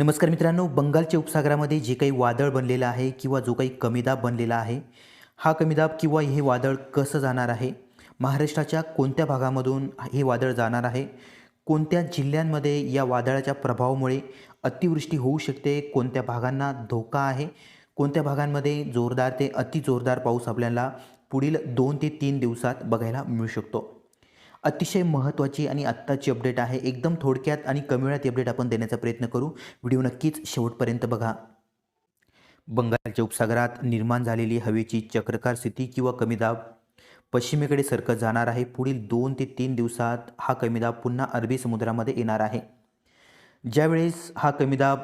नमस्कार मित्रांनो बंगालच्या उपसागरामध्ये जे काही वादळ बनलेलं आहे किंवा जो काही कमीदाब बनलेला आहे हा कमीदाब किंवा हे वादळ कसं जाणार आहे? महाराष्ट्राच्या कोणत्या भागामधून हे वादळ जाणार आहे? कोणत्या जिल्ह्यांमध्ये या वादळाच्या प्रभावामुळे अतिवृष्टी होऊ शकते? कोणत्या भागांना धोका आहे? कोणत्या भागांमध्ये जोरदार ते अतिजोरदार पाऊस आपल्याला पुढील दोन ते तीन दिवसात बघायला मिळू शकतो? अतिशय महत्त्वाची आणि आत्ताची अपडेट आहे. एकदम थोडक्यात आणि कमी वेळात अपडेट आपण देण्याचा प्रयत्न करू. व्हिडिओ नक्कीच शेवटपर्यंत बघा. बंगालच्या उपसागरात निर्माण झालेली हवेची चक्रकार स्थिती किंवा कमी दाब पश्चिमेकडे सरकत जाणार आहे. पुढील दोन ते तीन दिवसात हा कमी दाब पुन्हा अरबी समुद्रामध्ये येणार आहे. ज्यावेळेस हा कमी दाब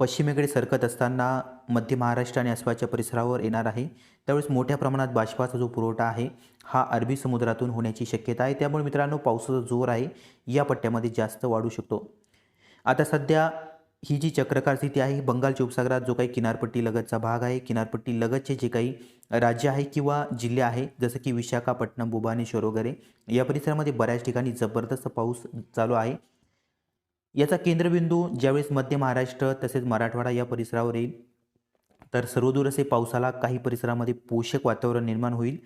पश्चिमेकडे सरकत असताना मध्य महाराष्ट्र आणि आसपासच्या परिसरावर येणार आहे. त्यावेळेस मोठ्या प्रमाणात बाष्पाचा जो पुरवठा आहे हा अरबी समुद्रातून होण्याची शक्यता आहे. त्यामुळे मित्रांनो पावसाचा जोर आहे या पट्ट्यामध्ये जास्त वाढू शकतो. आता सध्या ही जी चक्रकार स्थिती आहे बंगालच्या उपसागरात जो काही किनारपट्टी लगतचा भाग आहे किनारपट्टी लगतचे जे काही राज्य आहे किंवा जिल्हे आहे जसं की विशाखापट्टणम भुवनेश्वर वगैरे या परिसरामध्ये बऱ्याच ठिकाणी जबरदस्त पाऊस चालू आहे. याचा केंद्रबिंदू ज्यावेळेस मध्य महाराष्ट्र तसेच मराठवाडा या परिसरावर येईल तर सर्वदूर असे पावसाला काही परिसरामध्ये पोषक वातावरण निर्माण होईल.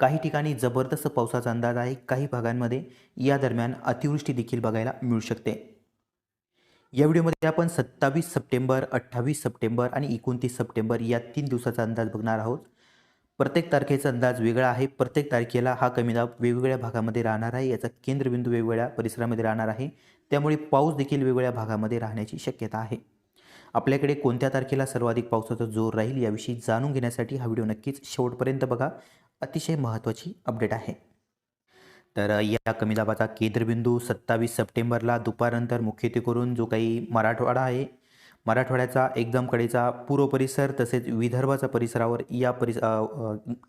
काही ठिकाणी जबरदस्त पावसाचा अंदाज आहे काही भागांमध्ये या दरम्यान अतिवृष्टी देखील बघायला मिळू शकते. या व्हिडिओमध्ये आपण सत्तावीस सप्टेंबर अठ्ठावीस सप्टेंबर आणि एकोणतीस सप्टेंबर या तीन दिवसाचा अंदाज बघणार आहोत. प्रत्येक तारखेचा अंदाज वेगळा आहे. प्रत्येक तारखेला हा कमी दाब वेगवेगळ्या भागामध्ये राहणार आहे. याचा केंद्रबिंदू वेगवेगळ्या परिसरामध्ये राहणार आहे. त्यामुळे पाऊस देखील वेगवेगळ्या भागामध्ये राहण्याची शक्यता आहे. आपल्याकडे कोणत्या तारखेला सर्वाधिक पावसाचा जोर राहील याविषयी जाणून घेण्यासाठी हा व्हिडिओ नक्कीच शेवटपर्यंत बघा. अतिशय महत्त्वाची अपडेट आहे. तर या कमी दाबाचा केंद्रबिंदू सत्तावीस सप्टेंबरला दुपारनंतर मुख्यत्वे करून जो काही मराठवाडा आहे मराठवाड्याचा एकदम कडेचा पूर्व परिसर तसेच विदर्भाचा परिसरावर या परिस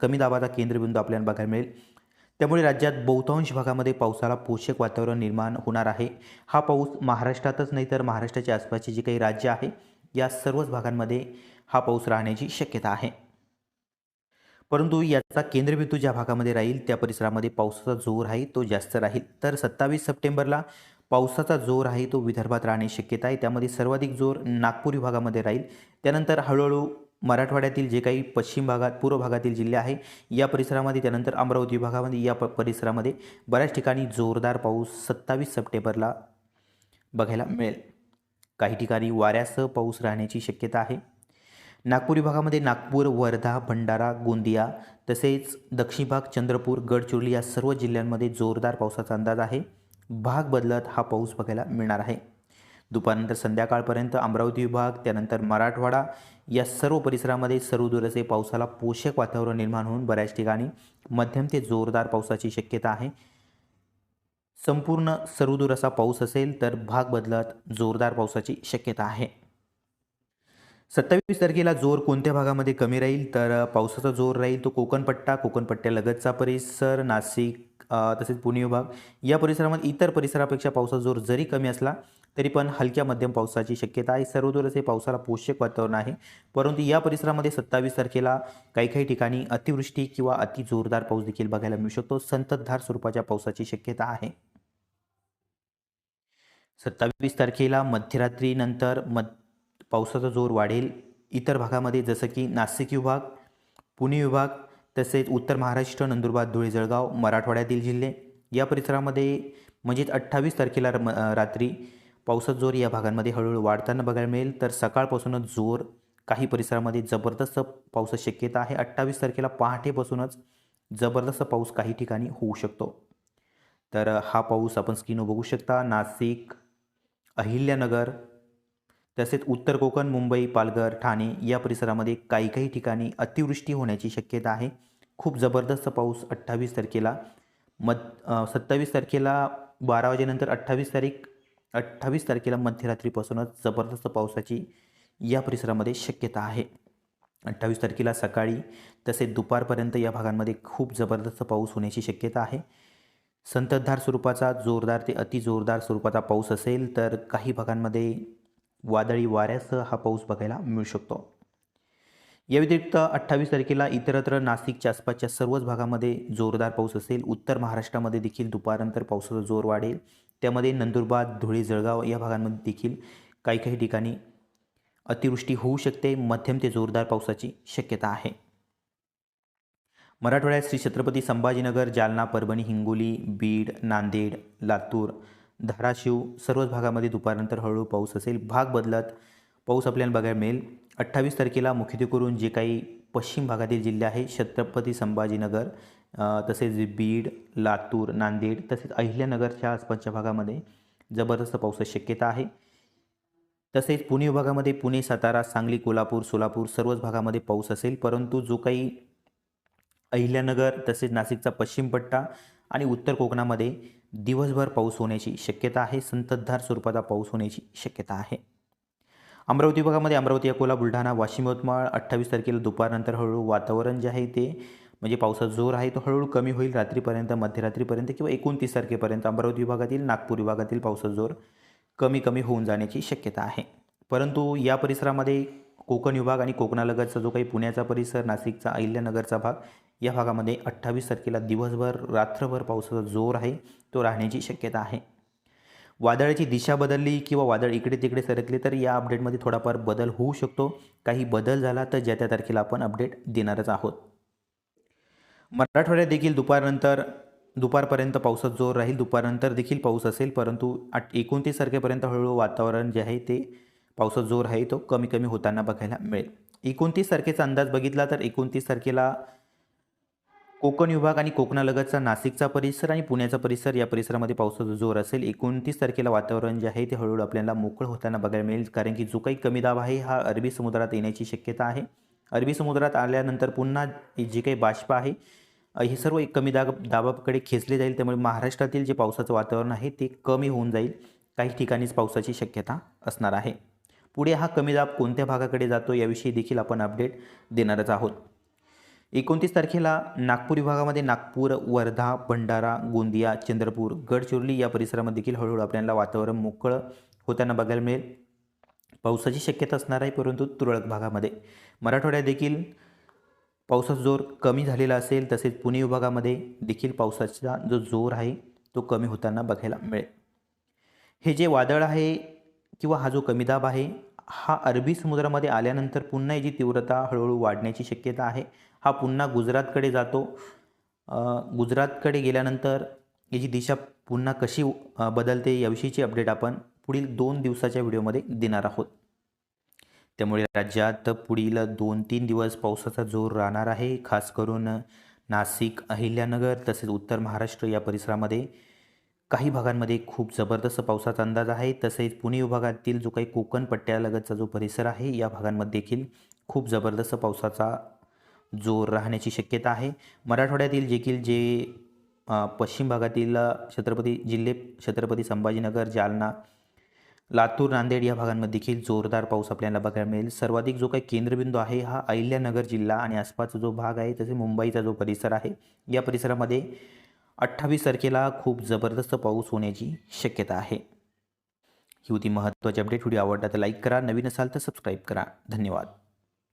कमी दाबाचा केंद्रबिंदू आपल्याला बघायला मिळेल. त्यामुळे राज्यात बहुतांश भागामध्ये पावसाला पोषक वातावरण निर्माण होणार आहे. हा पाऊस महाराष्ट्रातच नाही तर महाराष्ट्राच्या आसपासचे जे काही राज्य आहे या सर्वच भागांमध्ये हा पाऊस राहण्याची शक्यता आहे. परंतु याचा केंद्रबिंदू ज्या भागामध्ये राहील त्या परिसरामध्ये पावसाचा जोर आहे तो जास्त राहील. तर सत्तावीस सप्टेंबरला पावसाचा जोर आहे तो विदर्भात राहण्याची शक्यता आहे. त्यामध्ये सर्वाधिक जोर नागपूर विभागामध्ये राहील. त्यानंतर हळूहळू मराठवाड्यातील जे काही पश्चिम भागात पूर्व भागातील जिल्हे आहे या परिसरामध्ये त्यानंतर अमरावती विभागामध्ये या प परिसरामध्ये बऱ्याच ठिकाणी जोरदार पाऊस सत्तावीस सप्टेंबरला बघायला मिळेल. काही ठिकाणी वाऱ्यासह पाऊस राहण्याची शक्यता आहे. नागपूर विभागामध्ये नागपूर वर्धा भंडारा गोंदिया तसेच दक्षिण भाग चंद्रपूर गडचिरोली या सर्व जिल्ह्यांमध्ये जोरदार पावसाचा अंदाज आहे. भाग बदलत हा पाऊस बघायला मिळणार आहे. दुपारनंतर संध्याकाळपर्यंत अमरावती विभाग त्यानंतर मराठवाडा या सर्व परिसरामध्ये सर्वदूर असे पावसाला पोषक वातावरण निर्माण होऊन बऱ्याच ठिकाणी मध्यम ते जोरदार पावसाची शक्यता आहे. संपूर्ण सर्वदूर असा पाऊस असेल तर भाग बदलत जोरदार पावसाची शक्यता आहे. सत्तावीस तारखेला जोर कोणत्या भागामध्ये कमी राहील? तर पावसाचा जोर राहील तो कोकणपट्टा कोकणपट्ट्यालगतचा परिसर नाशिक तसेच पुणे विभाग. या परिसरामध्ये इतर परिसरापेक्षा पावसाचा जोर जरी कमी असला तरी पण हलक्या मध्यम पावसाची शक्यता आहे. सर्वदूर असे पावसाला पोषक वातावरण आहे. परंतु या परिसरामध्ये सत्तावीस तारखेला काही काही ठिकाणी अतिवृष्टी किंवा अति जोरदार पाऊस देखील बघायला मिळू शकतो. संततधार स्वरूपाच्या पावसाची शक्यता आहे. सत्तावीस तारखेला मध्यरात्रीनंतर मध पावसाचा जोर वाढेल. इतर भागामध्ये जसं की नाशिक विभाग पुणे विभाग तसेच उत्तर महाराष्ट्र नंदुरबार धुळे जळगाव मराठवाड्यातील जिल्हे. या परिसरामध्ये म्हणजेच अठ्ठावीस तारखेला रात्री पावसाचा जोर या भागांमध्ये हळूहळू वाढताना बघायला मिळेल. तर सकाळपासूनच जोर काही परिसरामध्ये जबरदस्त पावसाची शक्यता आहे. अठ्ठावीस तारखेला पहाटेपासूनच जबरदस्त पाऊस काही ठिकाणी होऊ शकतो. तर हा पाऊस आपण स्क्रीनवर बघू शकता. नाशिक अहिल्यानगर तसेच उत्तर कोकण मुंबई पालघर ठाणे या परिसरामध्ये काही काही ठिकाणी अतिवृष्टी होण्याची शक्यता आहे. खूप जबरदस्त पाऊस अठ्ठावीस तारखेला मध सत्तावीस तारखेला बारा वाजेनंतर अठ्ठावीस तारीख अठ्ठावीस तारखेला मध्यरात्रीपासूनच जबरदस्त पावसाची या परिसरामध्ये शक्यता आहे. अठ्ठावीस तारखेला सकाळी तसेच दुपारपर्यंत या भागांमध्ये खूप जबरदस्त पाऊस होण्याची शक्यता आहे. संततधार स्वरूपाचा जोरदार ते अतिजोरदार स्वरूपाचा पाऊस असेल तर काही भागांमध्ये वादळी वाऱ्यासह हा पाऊस बघायला मिळू शकतो. या व्यतिरिक्त अठ्ठावीस तारखेला इतरत्र नाशिकच्या आसपासच्या सर्वच भागामध्ये जोरदार पाऊस असेल. उत्तर महाराष्ट्रामध्ये देखील दुपारनंतर पावसाचा जोर वाढेल. त्यामध्ये नंदुरबार धुळे जळगाव या भागांमध्ये देखील काही काही ठिकाणी अतिवृष्टी होऊ शकते. मध्यम ते जोरदार पावसाची शक्यता आहे. मराठवाड्यात श्री छत्रपती संभाजीनगर जालना परभणी हिंगोली बीड नांदेड लातूर धाराशिव सर्वच भागामध्ये दुपारनंतर हळूहळू पाऊस असेल. भाग बदलत पाऊस आपल्याला बघायला मिळेल. अठ्ठावीस तारखेला मुख्यत्वे करून जे काही पश्चिम भागातील जिल्हे आहे छत्रपती संभाजीनगर तसेच बीड लातूर नांदेड तसेच अहिल्यानगरच्या आसपासच्या भागामध्ये जबरदस्त पावसाची शक्यता आहे. तसेच पुणे विभागामध्ये पुणे सातारा सांगली कोल्हापूर सोलापूर सर्वच भागामध्ये पाऊस असेल परंतु जो काही अहिल्यानगर तसेच नाशिकचा पश्चिम पट्टा आणि उत्तर कोकणामध्ये दिवसभर पाऊस होण्याची शक्यता आहे संततधार स्वरूपाचा पाऊस होण्याची शक्यता आहे. अमरावती विभागामध्ये अमरावती अकोला बुलढाणा वाशिम यवतमाळ अठ्ठावीस तारखेला दुपारनंतर हळूहळू वातावरण जे आहे ते म्हणजे पावसाचा जोर आहे तो हळूहळू कमी होईल रात्रीपर्यंत मध्यरात्रीपर्यंत किंवा एकोणतीस तारखेपर्यंत अमरावती विभागातील नागपूर विभागातील पावसाचा जोर कमी कमी होऊन जाण्याची शक्यता आहे. परंतु या परिसरामध्ये कोकण विभाग आणि कोकणालगतचा जो काही पुण्याचा परिसर नाशिकचा अहिल्यानगरचा भाग या भागामध्ये अठ्ठावीस तारखेला दिवसभर रात्रभर पावसाचा जोर आहे तो राहण्याची शक्यता आहे. वादळाची दिशा बदलली किंवा वादळ इकडे तिकडे सरकले तर या अपडेटमध्ये थोडाफार बदल होऊ शकतो. काही बदल झाला तर ज्या त्या तारखेला आपण अपडेट देणारच आहोत. मराठवाड्यात देखील दुपारनंतर दुपारपर्यंत पावसात जोर राहील. दुपारनंतर देखील पाऊस असेल परंतु आठ एकोणतीस तारखेपर्यंत हळूहळू वातावरण जे आहे ते पावसात जोर आहे तो कमी कमी होताना बघायला मिळेल. एकोणतीस तारखेचा अंदाज बघितला तर एकोणतीस तारखेला कोकण विभाग आणि कोकणालगतचा नाशिकचा परिसर आणि पुण्याचा परिसर या परिसरामध्ये पावसाचा जोर असेल. एकोणतीस तारखेला वातावरण जे आहे ते हळूहळू आपल्याला मोकळं होताना बघायला मिळेल. कारण की जो काही कमी दाब आहे हा अरबी समुद्रात येण्याची शक्यता आहे. अरबी समुद्रात आल्यानंतर पुन्हा जे काही बाष्प आहे हे सर्व एक कमी दाब दाबाकडे खेचले जाईल. त्यामुळे महाराष्ट्रातील जे पावसाचं वातावरण आहे ते कमी होऊन जाईल. काही ठिकाणीच पावसाची शक्यता असणार आहे. पुढे हा कमी दाब कोणत्या भागाकडे जातो याविषयी देखील आपण अपडेट देणारच आहोत. एकोणतीस तारखेला नागपूर विभागामध्ये नागपूर वर्धा भंडारा गोंदिया चंद्रपूर गडचिरोली या परिसरामध्ये देखील हळूहळू आपल्याला वातावरण मोकळं होताना बघायला मिळेल. पावसाची शक्यता असणार आहे परंतु तुरळक भागामध्ये. मराठवाड्यात देखील पावसाचा जोर कमी झालेला असेल तसेच पुणे विभागामध्ये देखील पावसाचा जो जोर आहे तो कमी होताना बघायला मिळेल. हे जे वादळ आहे किंवा हा जो कमी दाब आहे हा अरबी समुद्रामध्ये आल्यानंतर पुन्हा याची तीव्रता हळूहळू वाढण्याची शक्यता आहे. हा पुन्हा गुजरातकडे जातो. गुजरातकडे गेल्यानंतर याची दिशा पुन्हा कशी बदलते याविषयीची अपडेट आपण पुढील दोन दिवसाच्या व्हिडिओमध्ये देणार आहोत. त्यामुळे राज्यात पुढील दोन तीन दिवस पावसाचा जोर राहणार आहे. खास करून नाशिक अहिल्यानगर तसेच उत्तर महाराष्ट्र या परिसरामध्ये काही भागांमध्ये खूप जबरदस्त पावसाचा अंदाज आहे. तसेच पुणे विभागातील जो काही कोकण पट्ट्यालगतचा जो परिसर आहे या भागांमध्ये देखील खूप जबरदस्त पावसाचा जोर राहण्याची शक्यता आहे. मराठवाड्यातील देखील जे पश्चिम भागातील छत्रपती जिल्हे छत्रपती संभाजीनगर जालना लातूर नांदेड या भागांमध्ये देखील जोरदार पाऊस आपल्याला बघायला मिळेल. सर्वाधिक जो काही केंद्रबिंदू आहे हा अहिल्यानगर जिल्हा आणि आसपासचा जो भाग आहे तसे मुंबईचा जो परिसर आहे या परिसरामध्ये अठ्ठावीस तारखेला खूप जबरदस्त पाऊस होण्याची शक्यता आहे. ही होती महत्त्वाची अपडेट. व्हिडिओ आवडला तर लाईक करा. नवीन असाल तर सबस्क्राईब करा. धन्यवाद.